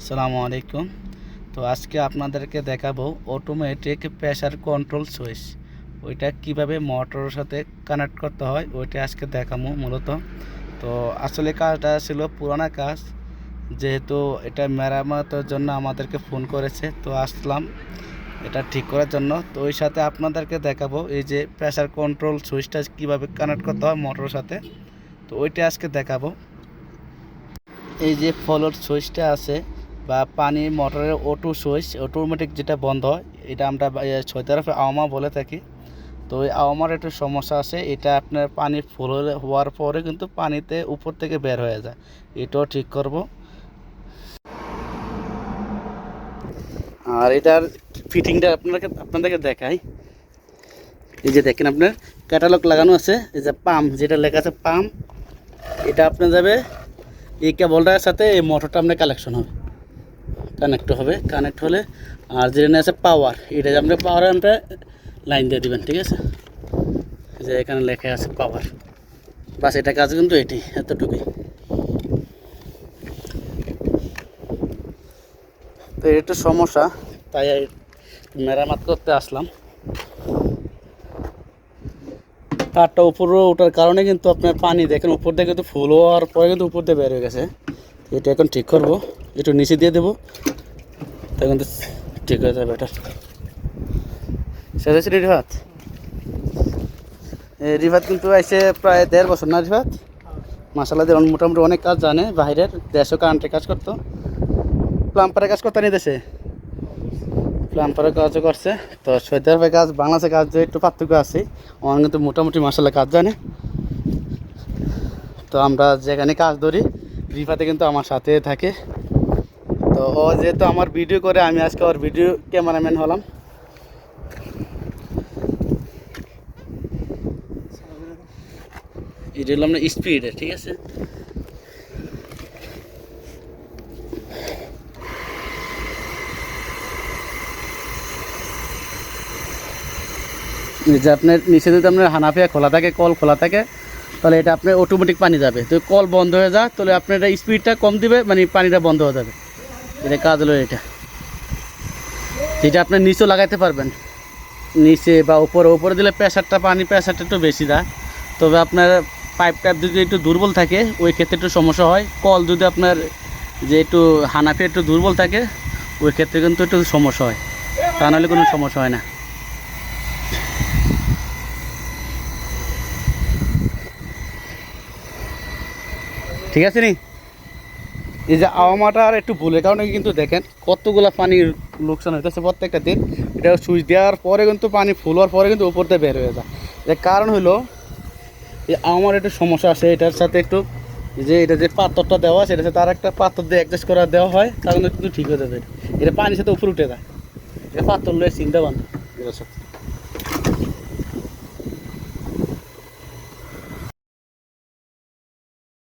আসসালামু আলাইকুম। তো আজকে আপনাদেরকে দেখাবো অটোমেটিক প্রেশার কন্ট্রোল সুইচ ওইটা কীভাবে মোটরের সাথে কানেক্ট করতে হয়, ওইটা আজকে দেখাবো মূলত। তো আসলে কাজটা ছিল পুরানা কাজ, যেহেতু এটা মেরামতের জন্য আমাদেরকে ফোন করেছে, তো আসলাম এটা ঠিক করার জন্য। তো ওই সাথে আপনাদেরকে দেখাবো এই যে প্রেশার কন্ট্রোল সুইচটা কীভাবে কানেক্ট করতে হয় মোটরের সাথে। তো ওইটা আজকে দেখাবো। এই যে ফলোর সুইচটা আছে বা পানি, মোটরের অটো সুইচ অটোমেটিক যেটা বন্ধ হয় এটা আমরা ছয় তরফে আওমা বলে থাকি। তো ওই আওমার একটু সমস্যা আছে, এটা আপনার পানি ফুল হলে- হওয়ার পরে কিন্তু পানিতে উপর থেকে বের হয়ে যায়। এটাও ঠিক করব। আর এটার ফিটিংটা আপনাকে আপনাদেরকে দেখাই। এই যে দেখেন আপনার ক্যাটালগ লাগানো আছে, এই যে পাম্প যেটা লেখা আছে পাম্প এটা আপনার যাবে, এই কেবলটার সাথে এই মোটরটা আপনার কালেকশন হবে। কানেক্ট হবে। কানেক্ট হলে আর যেটা আছে পাওয়ার এটা যে আপনার পাওয়ারে আমরা লাইন দিয়ে দিবেন, ঠিক আছে? যে এখানে লেখা আছে পাওয়ার বাস এটা কাজ কিন্তু এটি, এতটুকুই। তো এটা সমস্যা, তাই মেরামত করতে আসলাম। তারটা উপরে ওঠার কারণে কিন্তু আপনার পানি দেখেন, উপর দিয়ে কিন্তু ফুল হওয়ার পরে কিন্তু উপর দিয়ে বের হয়ে গেছে। এটা এখন ঠিক করব। একটু নিচে দিয়ে দেবো। তখন তো ঠিক হয়ে যাবে এটা। হয়েছে রিভাত রিভাত কিন্তু আইসে প্রায় দেড় বছর না রিভাত মাসালা দিয়ে মোটামুটি অনেক কাজ জানে, বাইরের দেশও কারেন্টের কাজ করতো। প্লাম্পারের কাজ করতে নিয়ে দেশে? প্লাম্পারের কাজও করছে। তো সৈয়দ আরবের কাজ, বাংলাদেশের কাজ যে একটু পার্থক্য আছে আমার কিন্তু মোটামুটি মাসাল্লাহ কাজ জানে। তো আমরা যেখানে কাজ ধরি রিফাতে কিন্তু আমার সাথে থাকে। তো ও যেহেতু আমার ভিডিও করে আমি আজকে ওর ভিডিও ক্যামেরাম্যান হলাম। এটা হলো আমরা স্পিডে ঠিক আছে? যে আপনার নিচে যদি আপনার হানাফিয়া খোলা থাকে কল খোলা থাকে তাহলে এটা আপনার অটোমেটিক পানি যাবে। তো কল বন্ধ হয়ে যায় তাহলে আপনার এটা স্পিডটা কম দিবে মানে পানিটা বন্ধ হয়ে যাবে। এটা কাজ হলো এটা। যেটা আপনার নিচেও লাগাইতে পারবেন। নিচে বা উপরে উপরে দিলে প্রেশারটা পানি প্রেশারটা একটু বেশি দেয়। তবে আপনার পাইপ টাইপ যদি একটু দুর্বল থাকে, ওই ক্ষেত্রে একটু সমস্যা হয়। কল যদি আপনার যে একটু হানাফি একটু দুর্বল থাকে, ওই ক্ষেত্রে কিন্তু একটু সমস্যা হয়। তা নাহলে কোনো সমস্যা হয় না। ঠিক আছে নি? এই যে আওয়ামাটার একটু ভুলের কারণে কিন্তু দেখেন কতগুলা পানির লোকসান হইতেছে প্রত্যেকটা দিন। এটা সুইচ দেওয়ার পরে কিন্তু পানি ফুল হওয়ার পরে কিন্তু উপর দিয়ে বের হয়ে যায়। এর কারণ হলো, এই আমার একটু সমস্যা আছে, এটার সাথে একটু যে এটা যে পাথরটা দেওয়া আছে এটার তার একটা পাথর দিয়ে অ্যাডজাস্ট করা দেওয়া হয় তখন কিন্তু ঠিক হয়ে যাবে এটা। পানির সাথে উপরে উঠে যায়। এটা পাথর লয়ে চিন্তা বান এটার সাথে